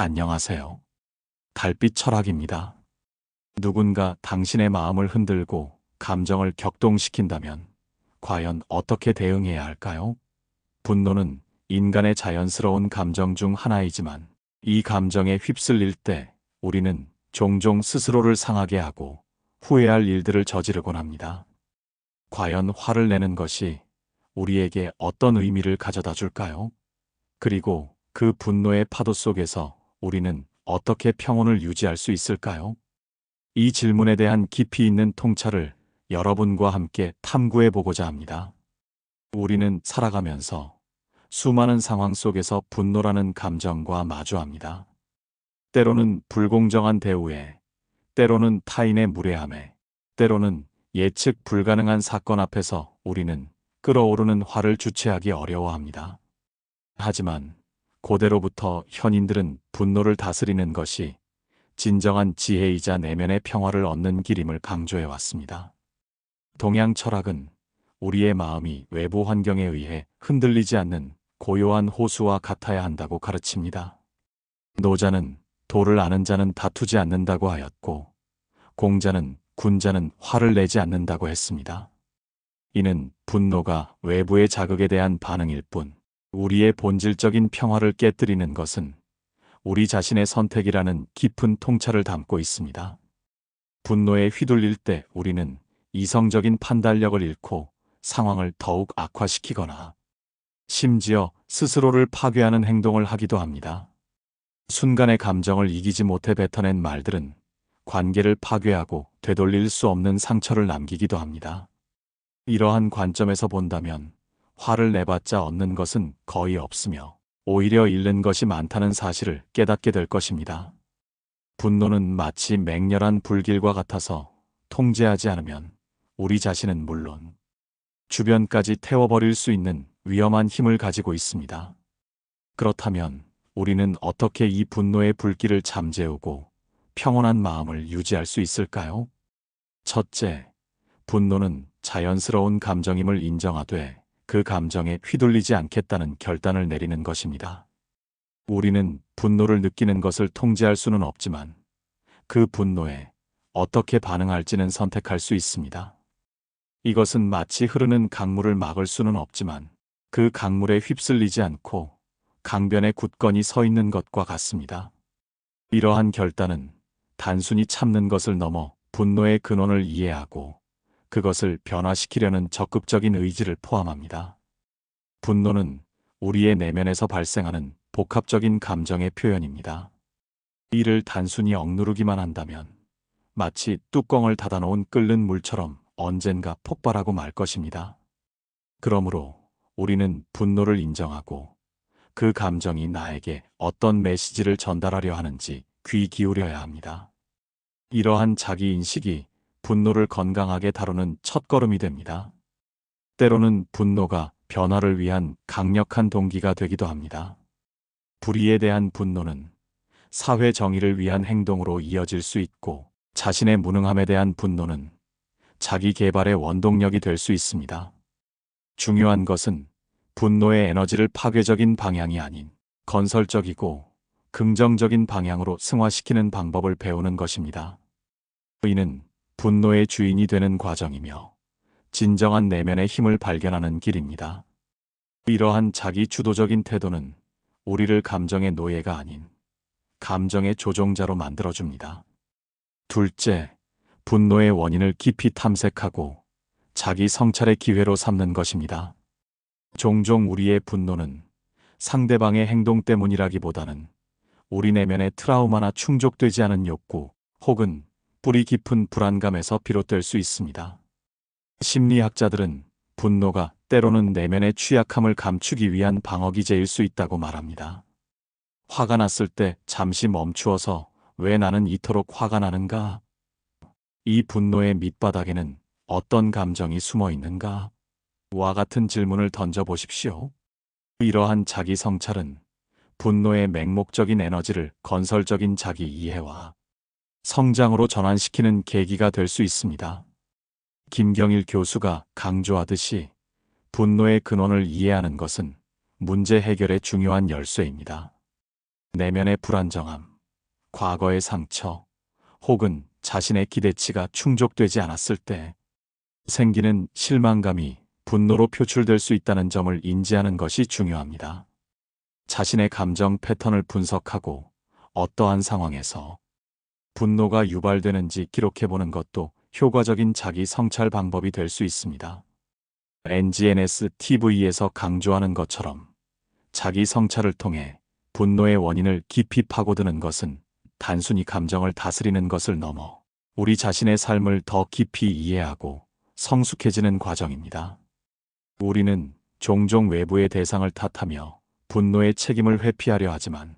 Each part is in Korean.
안녕하세요. 달빛 철학입니다. 누군가 당신의 마음을 흔들고 감정을 격동시킨다면 과연 어떻게 대응해야 할까요? 분노는 인간의 자연스러운 감정 중 하나이지만 이 감정에 휩쓸릴 때 우리는 종종 스스로를 상하게 하고 후회할 일들을 저지르곤 합니다. 과연 화를 내는 것이 우리에게 어떤 의미를 가져다 줄까요? 그리고 그 분노의 파도 속에서 우리는 어떻게 평온을 유지할 수 있을까요? 이 질문에 대한 깊이 있는 통찰을 여러분과 함께 탐구해 보고자 합니다. 우리는 살아가면서 수많은 상황 속에서 분노라는 감정과 마주합니다. 때로는 불공정한 대우에, 때로는 타인의 무례함에, 때로는 예측 불가능한 사건 앞에서 우리는 끓어오르는 화를 주체하기 어려워합니다. 하지만 고대로부터 현인들은 분노를 다스리는 것이 진정한 지혜이자 내면의 평화를 얻는 길임을 강조해 왔습니다. 동양 철학은 우리의 마음이 외부 환경에 의해 흔들리지 않는 고요한 호수와 같아야 한다고 가르칩니다. 노자는 도를 아는 자는 다투지 않는다고 하였고, 공자는 군자는 화를 내지 않는다고 했습니다. 이는 분노가 외부의 자극에 대한 반응일 뿐, 우리의 본질적인 평화를 깨뜨리는 것은 우리 자신의 선택이라는 깊은 통찰을 담고 있습니다. 분노에 휘둘릴 때 우리는 이성적인 판단력을 잃고 상황을 더욱 악화시키거나 심지어 스스로를 파괴하는 행동을 하기도 합니다. 순간의 감정을 이기지 못해 뱉어낸 말들은 관계를 파괴하고 되돌릴 수 없는 상처를 남기기도 합니다. 이러한 관점에서 본다면 화를 내봤자 얻는 것은 거의 없으며 오히려 잃는 것이 많다는 사실을 깨닫게 될 것입니다. 분노는 마치 맹렬한 불길과 같아서 통제하지 않으면 우리 자신은 물론 주변까지 태워버릴 수 있는 위험한 힘을 가지고 있습니다. 그렇다면 우리는 어떻게 이 분노의 불길을 잠재우고 평온한 마음을 유지할 수 있을까요? 첫째, 분노는 자연스러운 감정임을 인정하되 그 감정에 휘둘리지 않겠다는 결단을 내리는 것입니다. 우리는 분노를 느끼는 것을 통제할 수는 없지만 그 분노에 어떻게 반응할지는 선택할 수 있습니다. 이것은 마치 흐르는 강물을 막을 수는 없지만 그 강물에 휩쓸리지 않고 강변에 굳건히 서 있는 것과 같습니다. 이러한 결단은 단순히 참는 것을 넘어 분노의 근원을 이해하고 그것을 변화시키려는 적극적인 의지를 포함합니다. 분노는 우리의 내면에서 발생하는 복합적인 감정의 표현입니다. 이를 단순히 억누르기만 한다면 마치 뚜껑을 닫아놓은 끓는 물처럼 언젠가 폭발하고 말 것입니다. 그러므로 우리는 분노를 인정하고 그 감정이 나에게 어떤 메시지를 전달하려 하는지 귀 기울여야 합니다. 이러한 자기 인식이 분노를 건강하게 다루는 첫걸음이 됩니다. 때로는 분노가 변화를 위한 강력한 동기가 되기도 합니다. 불의에 대한 분노는 사회 정의를 위한 행동으로 이어질 수 있고 자신의 무능함에 대한 분노는 자기 개발의 원동력이 될 수 있습니다. 중요한 것은 분노의 에너지를 파괴적인 방향이 아닌 건설적이고 긍정적인 방향으로 승화시키는 방법을 배우는 것입니다. 이는 분노의 주인이 되는 과정이며 진정한 내면의 힘을 발견하는 길입니다. 이러한 자기 주도적인 태도는 우리를 감정의 노예가 아닌 감정의 조종자로 만들어줍니다. 둘째, 분노의 원인을 깊이 탐색하고 자기 성찰의 기회로 삼는 것입니다. 종종 우리의 분노는 상대방의 행동 때문이라기보다는 우리 내면의 트라우마나 충족되지 않은 욕구 혹은 뿌리 깊은 불안감에서 비롯될 수 있습니다. 심리학자들은 분노가 때로는 내면의 취약함을 감추기 위한 방어기제일 수 있다고 말합니다. 화가 났을 때 잠시 멈추어서 왜 나는 이토록 화가 나는가? 이 분노의 밑바닥에는 어떤 감정이 숨어 있는가? 와 같은 질문을 던져보십시오. 이러한 자기 성찰은 분노의 맹목적인 에너지를 건설적인 자기 이해와 성장으로 전환시키는 계기가 될 수 있습니다. 김경일 교수가 강조하듯이 분노의 근원을 이해하는 것은 문제 해결의 중요한 열쇠입니다. 내면의 불안정함, 과거의 상처, 혹은 자신의 기대치가 충족되지 않았을 때 생기는 실망감이 분노로 표출될 수 있다는 점을 인지하는 것이 중요합니다. 자신의 감정 패턴을 분석하고 어떠한 상황에서 분노가 유발되는지 기록해보는 것도 효과적인 자기 성찰 방법이 될 수 있습니다. NGNS TV에서 강조하는 것처럼 자기 성찰을 통해 분노의 원인을 깊이 파고드는 것은 단순히 감정을 다스리는 것을 넘어 우리 자신의 삶을 더 깊이 이해하고 성숙해지는 과정입니다. 우리는 종종 외부의 대상을 탓하며 분노의 책임을 회피하려 하지만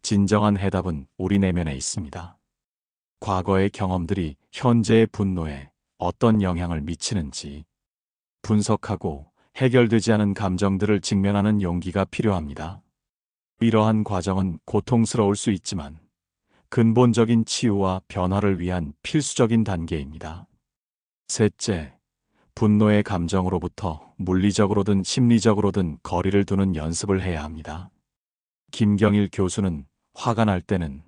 진정한 해답은 우리 내면에 있습니다. 과거의 경험들이 현재의 분노에 어떤 영향을 미치는지 분석하고 해결되지 않은 감정들을 직면하는 용기가 필요합니다. 이러한 과정은 고통스러울 수 있지만 근본적인 치유와 변화를 위한 필수적인 단계입니다. 셋째, 분노의 감정으로부터 물리적으로든 심리적으로든 거리를 두는 연습을 해야 합니다. 김경일 교수는 화가 날 때는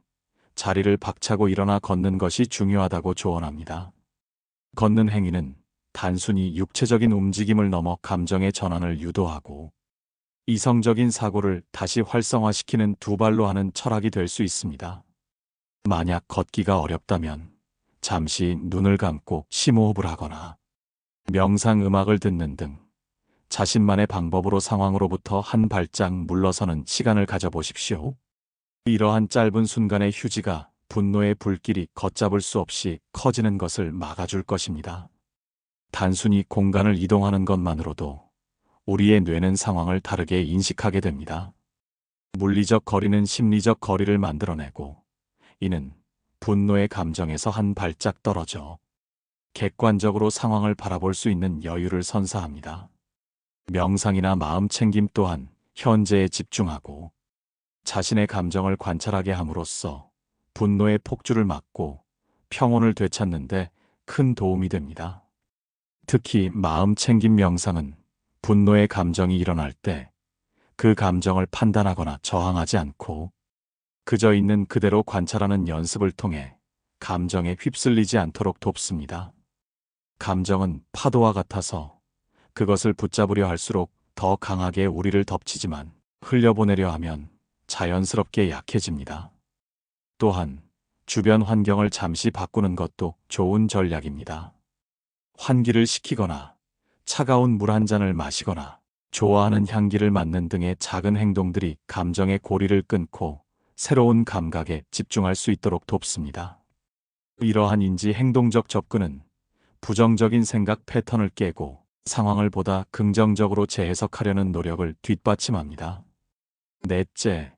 자리를 박차고 일어나 걷는 것이 중요하다고 조언합니다. 걷는 행위는 단순히 육체적인 움직임을 넘어 감정의 전환을 유도하고 이성적인 사고를 다시 활성화시키는 두 발로 하는 철학이 될 수 있습니다. 만약 걷기가 어렵다면 잠시 눈을 감고 심호흡을 하거나 명상 음악을 듣는 등 자신만의 방법으로 상황으로부터 한 발짝 물러서는 시간을 가져보십시오. 이러한 짧은 순간의 휴지가 분노의 불길이 걷잡을 수 없이 커지는 것을 막아줄 것입니다. 단순히 공간을 이동하는 것만으로도 우리의 뇌는 상황을 다르게 인식하게 됩니다. 물리적 거리는 심리적 거리를 만들어내고 이는 분노의 감정에서 한 발짝 떨어져 객관적으로 상황을 바라볼 수 있는 여유를 선사합니다. 명상이나 마음 챙김 또한 현재에 집중하고 자신의 감정을 관찰하게 함으로써 분노의 폭주를 막고 평온을 되찾는데 큰 도움이 됩니다. 특히 마음 챙김 명상은 분노의 감정이 일어날 때 그 감정을 판단하거나 저항하지 않고 그저 있는 그대로 관찰하는 연습을 통해 감정에 휩쓸리지 않도록 돕습니다. 감정은 파도와 같아서 그것을 붙잡으려 할수록 더 강하게 우리를 덮치지만 흘려보내려 하면 자연스럽게 약해집니다. 또한 주변 환경을 잠시 바꾸는 것도 좋은 전략입니다. 환기를 시키거나 차가운 물 한 잔을 마시거나 좋아하는 향기를 맡는 등의 작은 행동들이 감정의 고리를 끊고 새로운 감각에 집중할 수 있도록 돕습니다. 이러한 인지 행동적 접근은 부정적인 생각 패턴을 깨고 상황을 보다 긍정적으로 재해석하려는 노력을 뒷받침합니다. 넷째,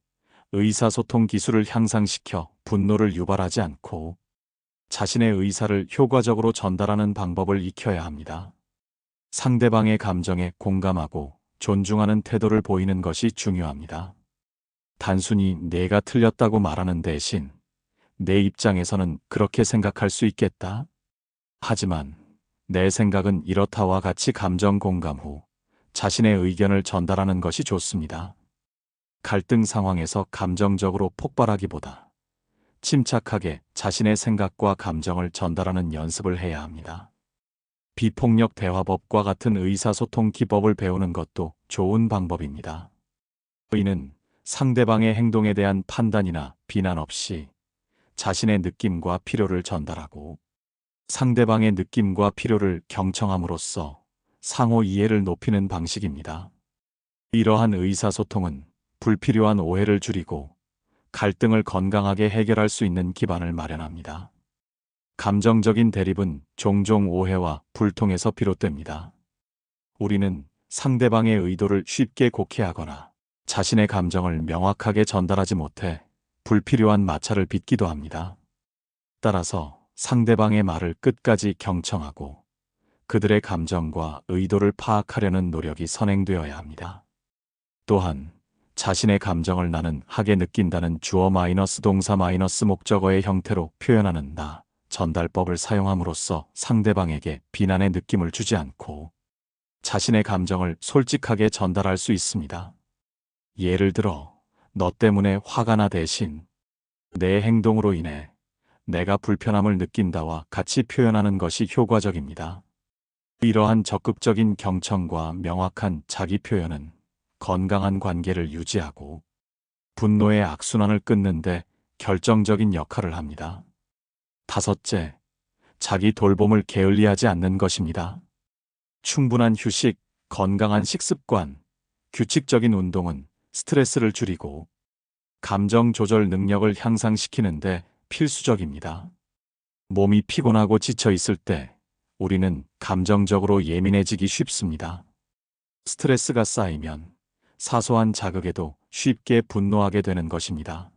의사소통 기술을 향상시켜 분노를 유발하지 않고 자신의 의사를 효과적으로 전달하는 방법을 익혀야 합니다. 상대방의 감정에 공감하고 존중하는 태도를 보이는 것이 중요합니다. 단순히 내가 틀렸다고 말하는 대신 내 입장에서는 그렇게 생각할 수 있겠다. 하지만 내 생각은 이렇다와 같이 감정 공감 후 자신의 의견을 전달하는 것이 좋습니다. 갈등 상황에서 감정적으로 폭발하기보다 침착하게 자신의 생각과 감정을 전달하는 연습을 해야 합니다. 비폭력 대화법과 같은 의사소통 기법을 배우는 것도 좋은 방법입니다. 의는 상대방의 행동에 대한 판단이나 비난 없이 자신의 느낌과 필요를 전달하고 상대방의 느낌과 필요를 경청함으로써 상호 이해를 높이는 방식입니다. 이러한 의사소통은 불필요한 오해를 줄이고 갈등을 건강하게 해결할 수 있는 기반을 마련합니다. 감정적인 대립은 종종 오해와 불통에서 비롯됩니다. 우리는 상대방의 의도를 쉽게 곡해하거나 자신의 감정을 명확하게 전달하지 못해 불필요한 마찰을 빚기도 합니다. 따라서 상대방의 말을 끝까지 경청하고 그들의 감정과 의도를 파악하려는 노력이 선행되어야 합니다. 또한 자신의 감정을 나는 하게 느낀다는 주어 마이너스 동사 마이너스 목적어의 형태로 표현하는 나 전달법을 사용함으로써 상대방에게 비난의 느낌을 주지 않고 자신의 감정을 솔직하게 전달할 수 있습니다. 예를 들어, 너 때문에 화가 나 대신 내 행동으로 인해 내가 불편함을 느낀다와 같이 표현하는 것이 효과적입니다. 이러한 적극적인 경청과 명확한 자기 표현은 건강한 관계를 유지하고 분노의 악순환을 끊는데 결정적인 역할을 합니다. 다섯째, 자기 돌봄을 게을리하지 않는 것입니다. 충분한 휴식, 건강한 식습관, 규칙적인 운동은 스트레스를 줄이고 감정 조절 능력을 향상시키는데 필수적입니다. 몸이 피곤하고 지쳐 있을 때 우리는 감정적으로 예민해지기 쉽습니다. 스트레스가 쌓이면 사소한 자극에도 쉽게 분노하게 되는 것입니다.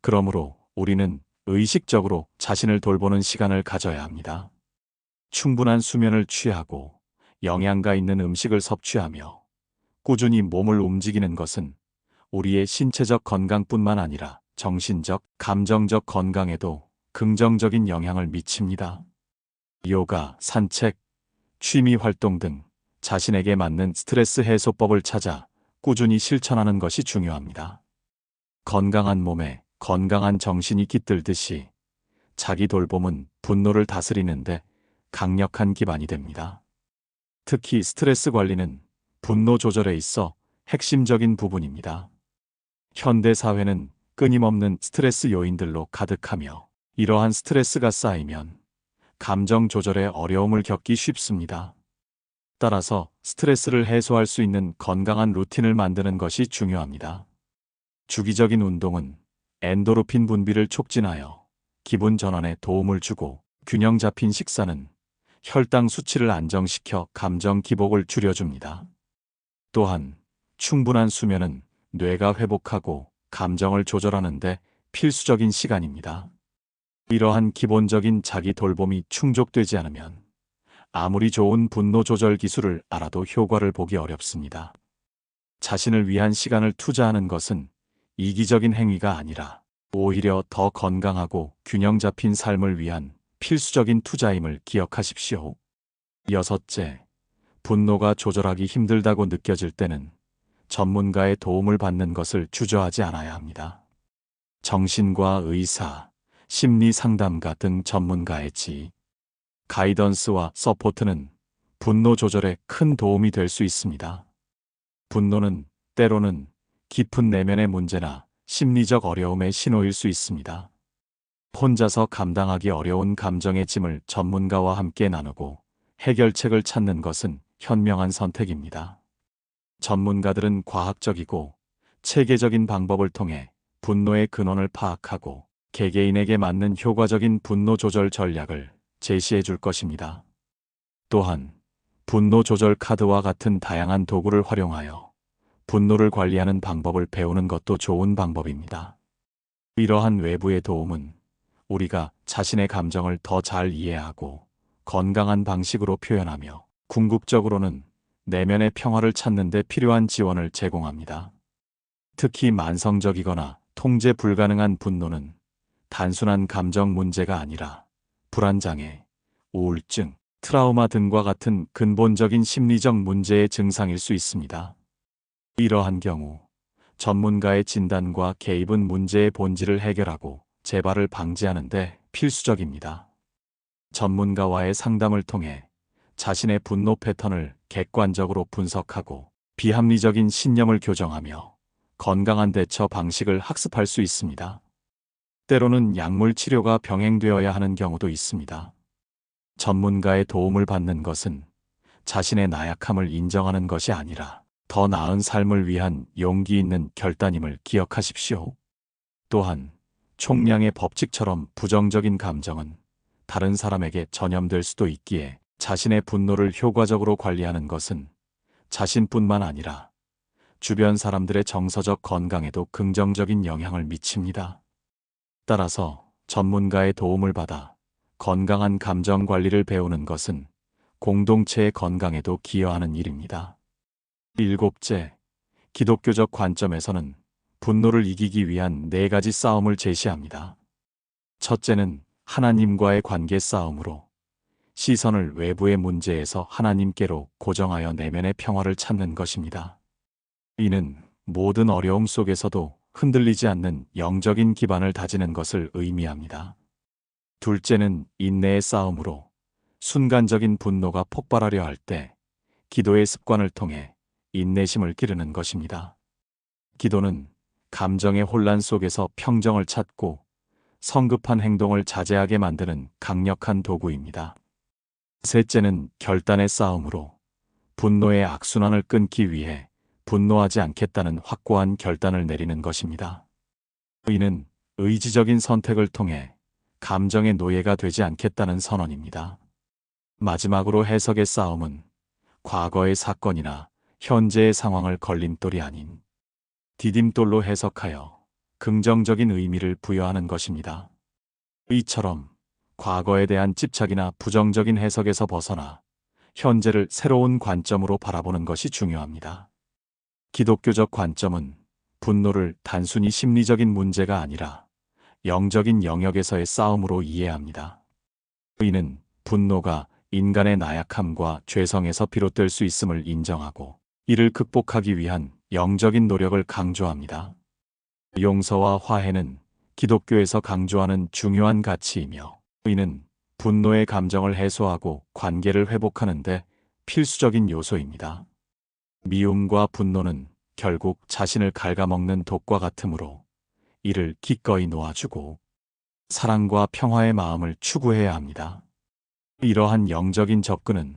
그러므로 우리는 의식적으로 자신을 돌보는 시간을 가져야 합니다. 충분한 수면을 취하고 영양가 있는 음식을 섭취하며 꾸준히 몸을 움직이는 것은 우리의 신체적 건강뿐만 아니라 정신적, 감정적 건강에도 긍정적인 영향을 미칩니다. 요가, 산책, 취미 활동 등 자신에게 맞는 스트레스 해소법을 찾아 꾸준히 실천하는 것이 중요합니다. 건강한 몸에 건강한 정신이 깃들듯이 자기 돌봄은 분노를 다스리는데 강력한 기반이 됩니다. 특히 스트레스 관리는 분노 조절에 있어 핵심적인 부분입니다. 현대 사회는 끊임없는 스트레스 요인들로 가득하며 이러한 스트레스가 쌓이면 감정 조절에 어려움을 겪기 쉽습니다. 따라서 스트레스를 해소할 수 있는 건강한 루틴을 만드는 것이 중요합니다. 주기적인 운동은 엔도르핀 분비를 촉진하여 기분 전환에 도움을 주고 균형 잡힌 식사는 혈당 수치를 안정시켜 감정 기복을 줄여줍니다. 또한 충분한 수면은 뇌가 회복하고 감정을 조절하는데 필수적인 시간입니다. 이러한 기본적인 자기 돌봄이 충족되지 않으면 아무리 좋은 분노 조절 기술을 알아도 효과를 보기 어렵습니다. 자신을 위한 시간을 투자하는 것은 이기적인 행위가 아니라 오히려 더 건강하고 균형 잡힌 삶을 위한 필수적인 투자임을 기억하십시오. 여섯째, 분노가 조절하기 힘들다고 느껴질 때는 전문가의 도움을 받는 것을 주저하지 않아야 합니다. 정신과 의사, 심리 상담가 등 전문가의 지, 가이던스와 서포트는 분노 조절에 큰 도움이 될 수 있습니다. 분노는 때로는 깊은 내면의 문제나 심리적 어려움의 신호일 수 있습니다. 혼자서 감당하기 어려운 감정의 짐을 전문가와 함께 나누고 해결책을 찾는 것은 현명한 선택입니다. 전문가들은 과학적이고 체계적인 방법을 통해 분노의 근원을 파악하고 개개인에게 맞는 효과적인 분노 조절 전략을 제시해 줄 것입니다. 또한 분노 조절 카드와 같은 다양한 도구를 활용하여 분노를 관리하는 방법을 배우는 것도 좋은 방법입니다. 이러한 외부의 도움은 우리가 자신의 감정을 더 잘 이해하고 건강한 방식으로 표현하며 궁극적으로는 내면의 평화를 찾는 데 필요한 지원을 제공합니다. 특히 만성적이거나 통제 불가능한 분노는 단순한 감정 문제가 아니라 불안장애, 우울증, 트라우마 등과 같은 근본적인 심리적 문제의 증상일 수 있습니다. 이러한 경우 전문가의 진단과 개입은 문제의 본질을 해결하고 재발을 방지하는 데 필수적입니다. 전문가와의 상담을 통해 자신의 분노 패턴을 객관적으로 분석하고 비합리적인 신념을 교정하며 건강한 대처 방식을 학습할 수 있습니다. 때로는 약물 치료가 병행되어야 하는 경우도 있습니다. 전문가의 도움을 받는 것은 자신의 나약함을 인정하는 것이 아니라 더 나은 삶을 위한 용기 있는 결단임을 기억하십시오. 또한 총량의 법칙처럼 부정적인 감정은 다른 사람에게 전염될 수도 있기에 자신의 분노를 효과적으로 관리하는 것은 자신뿐만 아니라 주변 사람들의 정서적 건강에도 긍정적인 영향을 미칩니다. 따라서 전문가의 도움을 받아 건강한 감정 관리를 배우는 것은 공동체의 건강에도 기여하는 일입니다. 일곱째, 기독교적 관점에서는 분노를 이기기 위한 네 가지 싸움을 제시합니다. 첫째는 하나님과의 관계 싸움으로 시선을 외부의 문제에서 하나님께로 고정하여 내면의 평화를 찾는 것입니다. 이는 모든 어려움 속에서도 흔들리지 않는 영적인 기반을 다지는 것을 의미합니다. 둘째는 인내의 싸움으로 순간적인 분노가 폭발하려 할 때 기도의 습관을 통해 인내심을 기르는 것입니다. 기도는 감정의 혼란 속에서 평정을 찾고 성급한 행동을 자제하게 만드는 강력한 도구입니다. 셋째는 결단의 싸움으로 분노의 악순환을 끊기 위해 분노하지 않겠다는 확고한 결단을 내리는 것입니다. 이는 의지적인 선택을 통해 감정의 노예가 되지 않겠다는 선언입니다. 마지막으로 해석의 싸움은 과거의 사건이나 현재의 상황을 걸림돌이 아닌 디딤돌로 해석하여 긍정적인 의미를 부여하는 것입니다. 이처럼 과거에 대한 집착이나 부정적인 해석에서 벗어나 현재를 새로운 관점으로 바라보는 것이 중요합니다. 기독교적 관점은 분노를 단순히 심리적인 문제가 아니라 영적인 영역에서의 싸움으로 이해합니다. 이는 분노가 인간의 나약함과 죄성에서 비롯될 수 있음을 인정하고 이를 극복하기 위한 영적인 노력을 강조합니다. 용서와 화해는 기독교에서 강조하는 중요한 가치이며 이는 분노의 감정을 해소하고 관계를 회복하는 데 필수적인 요소입니다. 미움과 분노는 결국 자신을 갉아먹는 독과 같으므로 이를 기꺼이 놓아주고 사랑과 평화의 마음을 추구해야 합니다. 이러한 영적인 접근은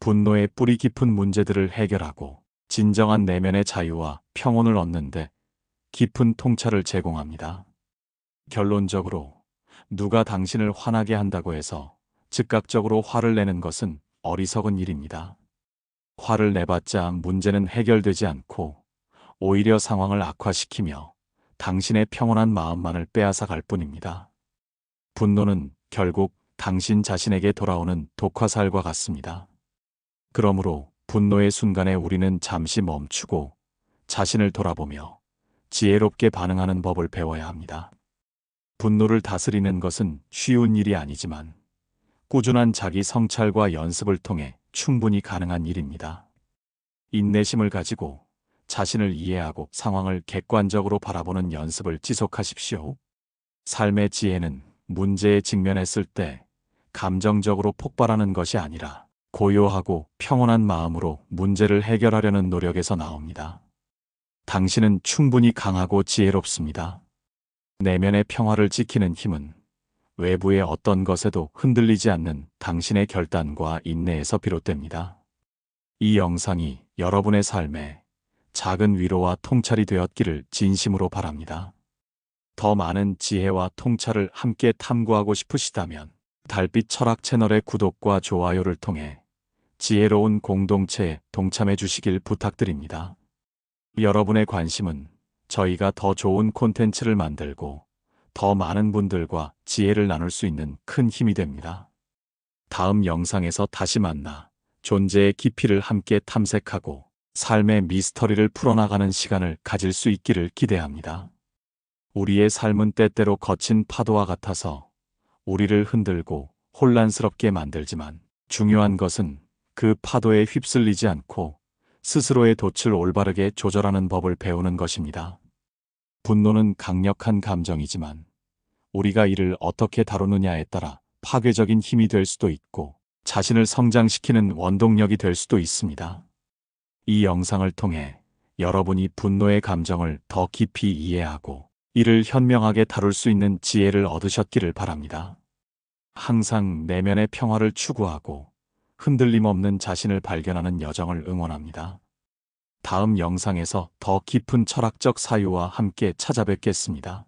분노의 뿌리 깊은 문제들을 해결하고 진정한 내면의 자유와 평온을 얻는데 깊은 통찰을 제공합니다. 결론적으로 누가 당신을 화나게 한다고 해서 즉각적으로 화를 내는 것은 어리석은 일입니다. 화를 내봤자 문제는 해결되지 않고 오히려 상황을 악화시키며 당신의 평온한 마음만을 빼앗아 갈 뿐입니다. 분노는 결국 당신 자신에게 돌아오는 독화살과 같습니다. 그러므로 분노의 순간에 우리는 잠시 멈추고 자신을 돌아보며 지혜롭게 반응하는 법을 배워야 합니다. 분노를 다스리는 것은 쉬운 일이 아니지만 꾸준한 자기 성찰과 연습을 통해 충분히 가능한 일입니다. 인내심을 가지고 자신을 이해하고 상황을 객관적으로 바라보는 연습을 지속하십시오. 삶의 지혜는 문제에 직면했을 때 감정적으로 폭발하는 것이 아니라 고요하고 평온한 마음으로 문제를 해결하려는 노력에서 나옵니다. 당신은 충분히 강하고 지혜롭습니다. 내면의 평화를 지키는 힘은 외부의 어떤 것에도 흔들리지 않는 당신의 결단과 인내에서 비롯됩니다. 이 영상이 여러분의 삶에 작은 위로와 통찰이 되었기를 진심으로 바랍니다. 더 많은 지혜와 통찰을 함께 탐구하고 싶으시다면 달빛 철학 채널의 구독과 좋아요를 통해 지혜로운 공동체에 동참해 주시길 부탁드립니다. 여러분의 관심은 저희가 더 좋은 콘텐츠를 만들고 더 많은 분들과 지혜를 나눌 수 있는 큰 힘이 됩니다. 다음 영상에서 다시 만나 존재의 깊이를 함께 탐색하고 삶의 미스터리를 풀어나가는 시간을 가질 수 있기를 기대합니다. 우리의 삶은 때때로 거친 파도와 같아서 우리를 흔들고 혼란스럽게 만들지만 중요한 것은 그 파도에 휩쓸리지 않고 스스로의 돛을 올바르게 조절하는 법을 배우는 것입니다. 분노는 강력한 감정이지만 우리가 이를 어떻게 다루느냐에 따라 파괴적인 힘이 될 수도 있고 자신을 성장시키는 원동력이 될 수도 있습니다. 이 영상을 통해 여러분이 분노의 감정을 더 깊이 이해하고 이를 현명하게 다룰 수 있는 지혜를 얻으셨기를 바랍니다. 항상 내면의 평화를 추구하고 흔들림 없는 자신을 발견하는 여정을 응원합니다. 다음 영상에서 더 깊은 철학적 사유와 함께 찾아뵙겠습니다.